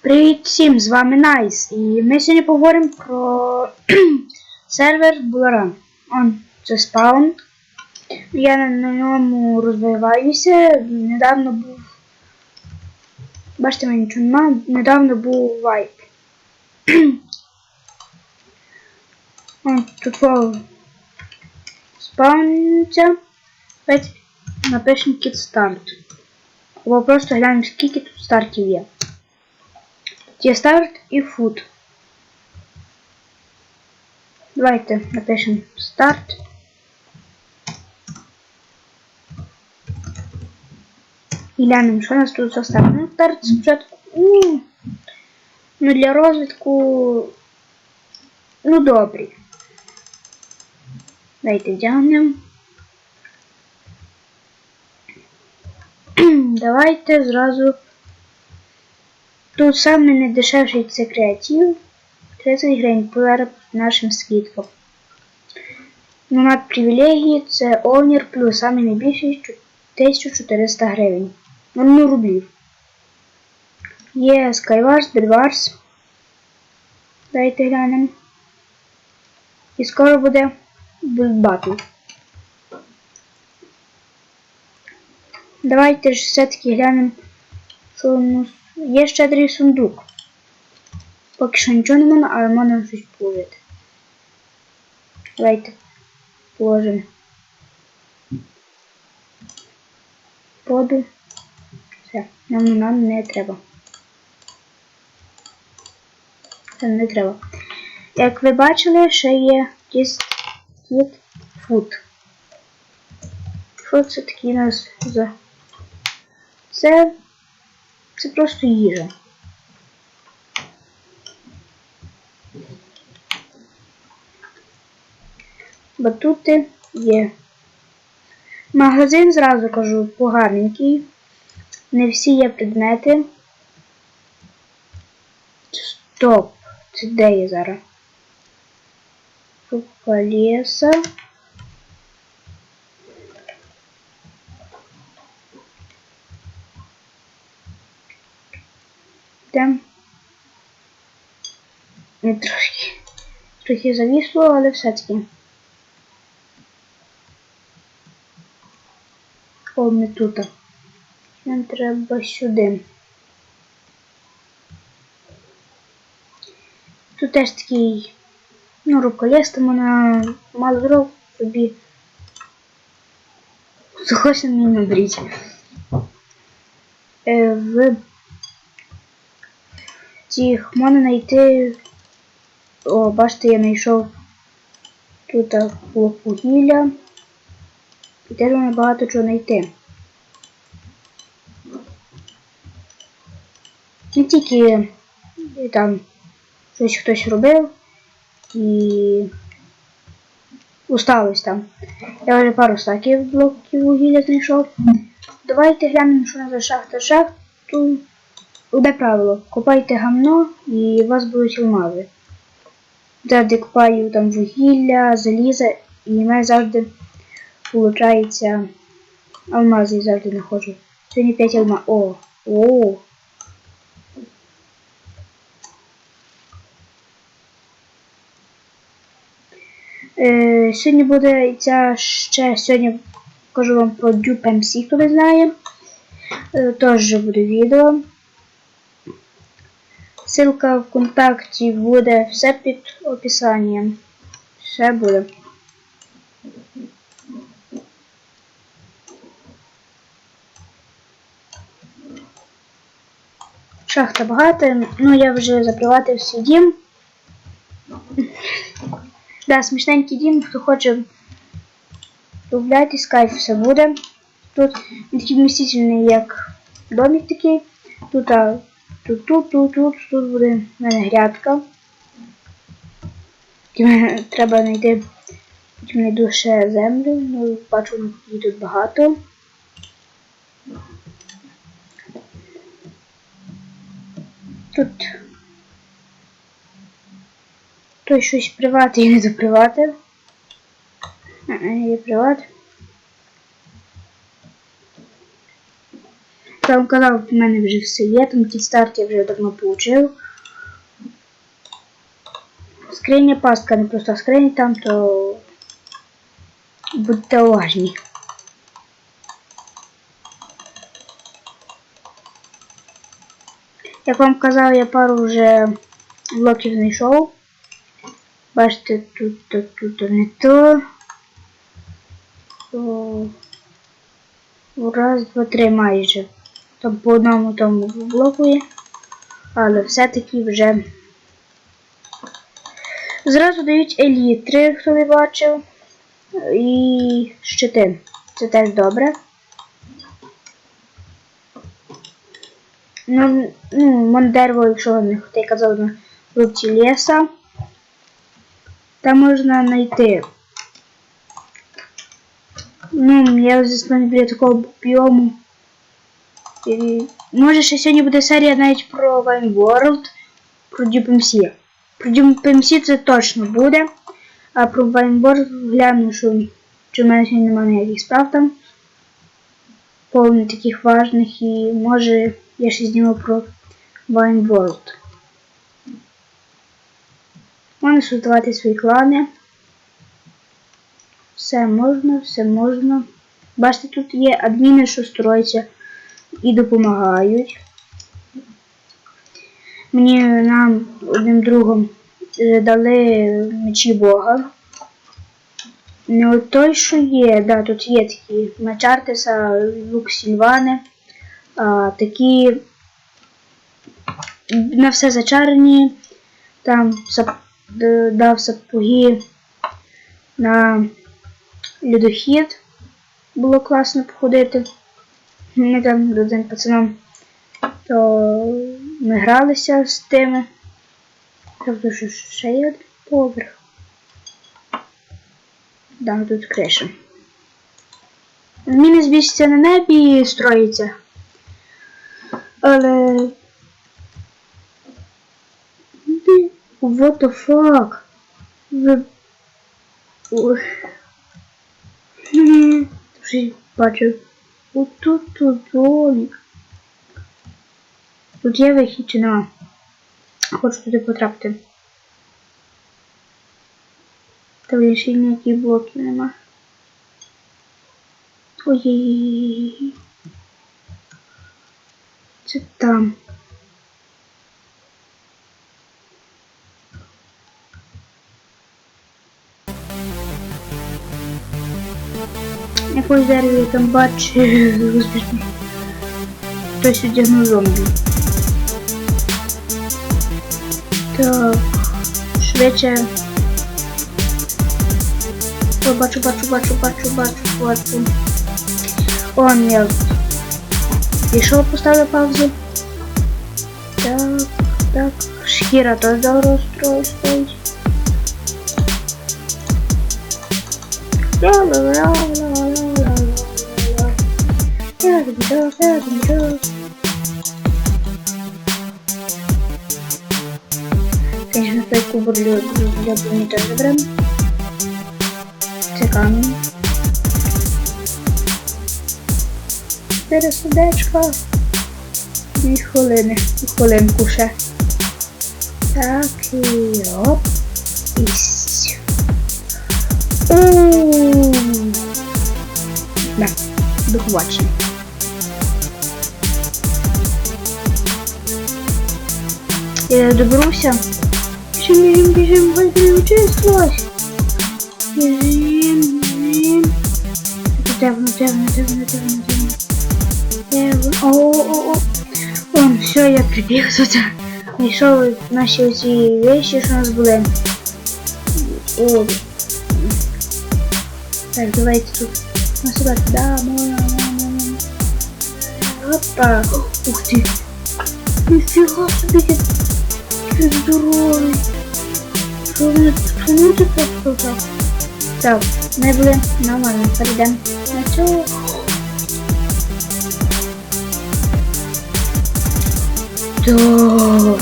Привіт всім, з вами Найс. І ми сьогодні поговоримо про сервер Буларан. Он, це спаун. Я на, ньому розвиваюся. Недавно був. Бачите, мене нічого нема. Недавно був вайп. Он, тут спауниться. Давайте напишемо кіт старт. Або просто глянемо, скільки тут стартів є. Старт і фут. Давайте напишемо старт. І глянемо, що у нас тут за старт. Ну, старт спочатку. Ну, для розвитку. Ну, добрий. Давайте вдягнемо. Давайте зразу. Тут саме найдешевший це креатив. 30 гривень по нашим скидкам. Ну, над привілегії це овнір плюс саме найбільший 1400 гривень. Ну, рублів. Є Skywars, Bedwars. Дайте глянемо. І скоро буде Battle. Давайте ж все-таки глянемо, що у нас є щедрий сундук. Поки що нічого не можна, але можна щось положити. Давайте положимо. Воду. Все, нам, нам не треба. Це не треба. Як ви бачили, ще є кіт фуд. Що це такі у нас за... Це... Це просто їжа. Батути є. Магазин, зразу кажу, поганенький. Не всі є предмети. Стоп! Це де є зараз? Купа леса. Там трошки. Трохи завісло, але все-таки. О, ми тут. Нам треба сюди. Тут теж такий, ну, руколес, там вона мало дров собі. Захоче мені набріть. Е, в цих можна знайти. О, бачите, я знайшов тут вугілля. І теж можна багато чого знайти. Не тільки там щось хтось робив і усталось там. Я вже пару стаків блоків вугілля знайшов. Давайте глянемо, що за шахта шахту. Де правило? Копайте гамно і у вас будуть алмази. Завжди копаю там вугілля, заліза і в мене завжди виходить алмази завжди знаходжу. Сьогодні 5 алмаз. О! О! Е, сьогодні буде ця ще сьогодні кажу вам про Dupe MC, хто не знає. Е, теж буде відео. Ссылка в контакті буде все під описанням. Все буде. Шахта багата, ну я вже заприватив свій дім. Да, смішненький дім, хто хоче Вдивляйтесь, кайф все буде. Тут такий вмістительний, як домик такий. Тут, а, тут, тут, тут, тут, тут буде в мене грядка. Треба знайти потім знайду ще землю, ну бачу її тут багато. Тут той щось приват і не заприватив. Є приват. Вам казав, в мене вже все є, там кідстарт я вже давно получив. Скриня пастка, не просто скриня там, то будьте уважні. Як вам казав, я пару вже блоків знайшов. Бачите, тут, тут, тут не то. Раз, два, три майже. Там по одному тому блоку є. Але все-таки вже зразу дають елітри, хто не бачив. І щити. Це теж добре. Ну, ну, Мондерво, якщо не хто казав на рубці ліса, там можна знайти. Ну, я звісно не біля такого біому. І, може ще сьогодні буде серія навіть про Vine World, про DupeMC. Про DupeMC це точно буде. А про Vine World гляну, що чи в мене сьогодні немає ніяких справ там. Повних таких важних і може я ще зніму про Vine World. Можна создавати свої клани. Все можна, все можна. Бачите, тут є адміни, що строяться і допомагають. Мені нам одним другом е, дали мечі Бога. Не от той, що є, да, тут є такі меч Артеса, лук Сільвани, а, такі на все зачарені, там сап, дав сапоги на льодохід. Було класно походити. Ми там з одним пацаном то ми гралися з тими. Тобто, що ще є один поверх. Да, тут криша. Міни збільшиться на небі і строїться. Але. What the fuck? Ви... Вже бачив. Отут тут домик. Тут є вихід чи нема? Хочу туди потрапити. Та більше ніяких блоків нема. Ой. Це там. Якось дерево я там бачу. Хтось одягнув зомбі. Так. Швидше. О, бачу, бачу, бачу, бачу, бачу, бачу. Он я. Пішов, поставив паузу. Так, так. Шкіра теж добре строю стоїть. Конечно, той кубок для, для броні теж заберемо. Це камінь. Чотири сердечка. Дві хвилинку ще. Так, і оп. І. Да, до побачення. Я доберуся. Біжим, біжим, вийди участвовать. Біжим, біжим. Темно, темно, темно, темно, темно. Темно. О, о, о. Он, все, я прибіг тут. Знайшов наші оці вещи, що у нас були. О. Так, давайте тут. На сюда, да. Опа. Ух ты. Нифига себе. Ты здоровый. Що ви чому ти так ми були нормально, перейдемо на цю. Так.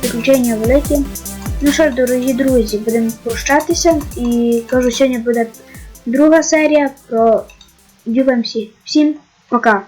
Приключення великі. Ну що ж, дорогі друзі, будемо прощатися і кажу, сьогодні буде друга серія про UMC. Всім пока!